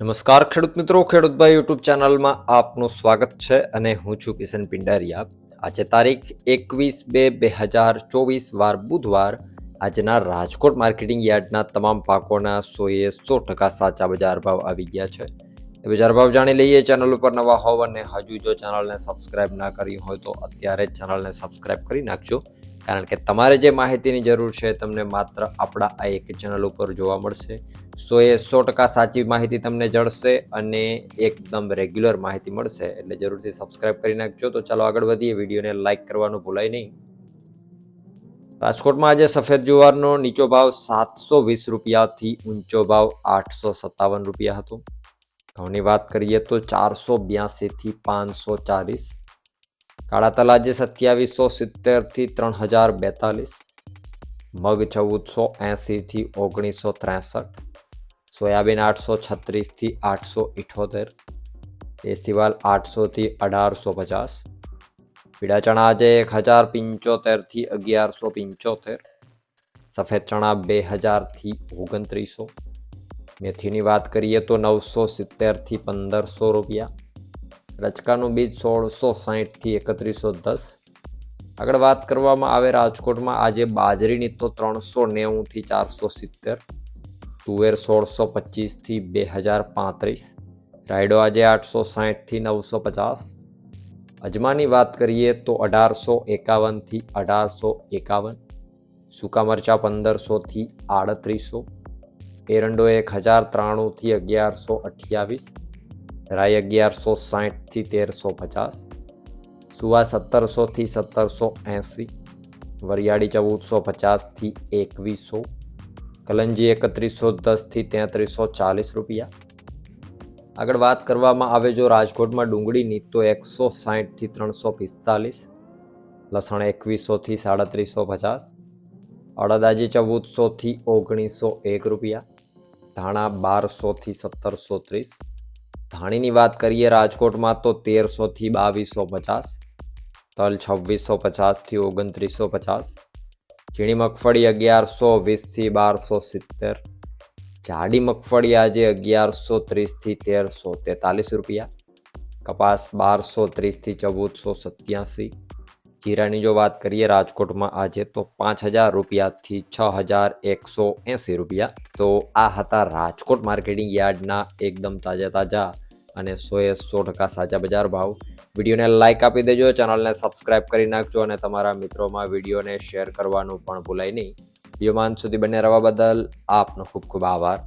નમસ્કાર ખેડૂત મિત્રો ખેડૂતભાઈ યુટ્યુબ ચેનલમાં આપનું સ્વાગત છે અને હું છું કિશન પિંડારિયા. આજે તારીખ એકવીસ બે બે હજાર ચોવીસ વાર બુધવાર આજના રાજકોટ માર્કેટિંગ યાર્ડના તમામ પાકોના સોએ સો ટકા સાચા બજાર ભાવ આવી ગયા છે. એ બજાર ભાવ જાણી લઈએ, ચેનલ ઉપર નવા હોવ અને હજુ જો ચેનલને સબસ્ક્રાઇબ ના કરી હોય તો અત્યારે જ ચેનલને સબસ્ક્રાઇબ કરી નાખજો. કારણ કે તમારે જે માહિતીની જરૂર છે તમને માત્ર આપણા આ એક ચેનલ ઉપર જોવા મળશે. સો એ સો ટકા સાચી માહિતી તમને જળશે અને એકદમ રેગ્યુલર માહિતી મળશે. એટલે જરૂરથી સબસ્ક્રાઇબ કરી નાખજો. તો ચાલો આગળ વધીએ. વિડીયોને લાઇક કરવાનું ભૂલાય નહીં. રાજકોટમાં આજે સફેદ જુવારનો નીચો ભાવ સાતસો વીસ રૂપિયાથી ઊંચો ભાવ આઠસો સત્તાવન રૂપિયા હતો. ઘઉંની વાત કરીએ તો ચારસો બ્યાસીથી પાંચસો ચાલીસ. કાળા તલાજે સત્યાવીસો સિત્તેરથી ત્રણ હજાર બેતાલીસ, મગ ચૌદસો એંસીથી ઓગણીસો ત્રેસઠ, સોયાબીન આઠસો છત્રીસથી આઠસો ઇઠોતેર દેશીવાલ આઠસોથી અઢારસો પચાસ, પીળા ચણા આજે એક હજાર પંચોતેરથી અગિયારસો પંચોતેર, સફેદ ચણા બે હજારથી ઓગણત્રીસો, મેથીની વાત કરીએ તો નવસો સિત્તેરથી પંદરસો રૂપિયા રચકાનું બીજ સોળસો સાહીઠથી એકત્રીસો દસ. આગળ વાત કરવામાં આવે રાજકોટમાં, આજે બાજરીની તો ત્રણસો નેવુંથી ચારસો સિત્તેર, તુવેર સોળસો પચીસથી બે હજાર પાંત્રીસ, રાયડો આજે આઠસો સાહીઠથી નવસો પચાસ. અજમાની વાત કરીએ તો અઢારસો એકાવનથી અઢારસો એકાવન, સૂકા મરચાં પંદરસોથી આડત્રીસો, એરંડો એક હજાર ત્રાણુંથી અગિયારસો અઠ્યાવીસ રાઈ અગિયારસો સાહીઠથી તેરસો પચાસ, સુવા સત્તરસોથી સત્તરસો એંસી, વરિયાળી ચૌદસો પચાસથી એકવીસો, કલંજી એકત્રીસો દસથી તેત્રીસો ચાલીસ રૂપિયા. આગળ વાત કરવામાં આવે જો રાજકોટમાં ડુંગળીની તો એકસો સાહીઠથી ત્રણસો પિસ્તાલીસ, લસણ એકવીસોથી સાડત્રીસો પચાસ, અડદાજી ચૌદસોથી ઓગણીસો એક રૂપિયા, ધાણા બારસોથી સત્તરસો ત્રીસ ધાણીની વાત કરીએ રાજકોટમાં તો તેરસોથી બાવીસો પચાસ, તલ છવ્વીસો પચાસથી ઓગણત્રીસો પચાસ, ઝીણી મગફળી અગિયારસો વીસથી બારસો સિત્તેર, જાડી મગફળી આજે અગિયારસો ત્રીસથી તેરસો તેતાલીસ રૂપિયા, કપાસ બારસો ત્રીસથી ચૌદસો સત્યાસી જીરાની જો વાત કરીએ રાજકોટમાં આજે તો પાંચ હજાર રૂપિયાથી છ હજાર એકસો એંસી રૂપિયા. તો આ હતા રાજકોટ માર્કેટિંગ યાર્ડના એકદમ તાજા તાજા અને સોએ સો ટકા સાચા બજાર ભાવ. વિડીયોને લાઇક આપી દેજો, ચેનલને સબસ્ક્રાઇબ કરી નાખજો અને તમારા મિત્રોમાં વિડીયોને શેર કરવાનું પણ ભૂલાય નહીં. વિડીયોમાં સુધી બને રહેવા બદલ આપનો ખૂબ ખૂબ આભાર.